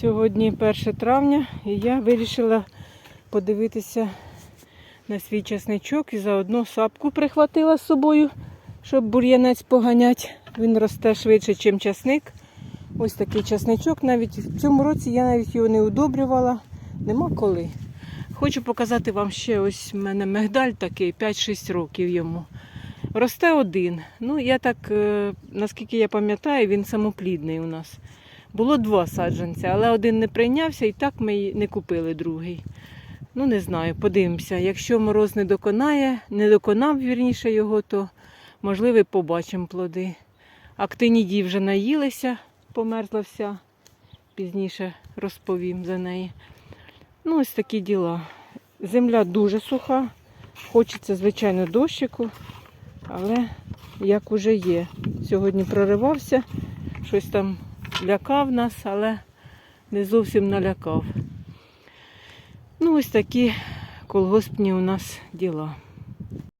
Сьогодні 1 травня і я вирішила подивитися на свій часничок і заодно сапку прихватила з собою, щоб бур'янець поганять. Він росте швидше, ніж часник. Ось такий часничок. Навіть в цьому році я навіть його не удобрювала. Нема коли. Хочу показати вам ще ось в мене мигдаль такий, 5-6 років йому. Росте один. Ну, я так, е, наскільки я пам'ятаю, він самоплідний у нас. Було два саджанця, але один не прийнявся і так ми не купили другий. Ну, не знаю, подивимося. Якщо мороз не доконає, не доконав вірніше його, то можливо побачимо плоди. Актинідії вже наїлися, померзла вся. Пізніше розповім за неї. Ну, ось такі діла. Земля дуже суха. Хочеться, звичайно, дощику, але як уже є. Сьогодні проривався, щось там лякав нас, але не зовсім налякав. Ну, ось такі колгоспні у нас діла.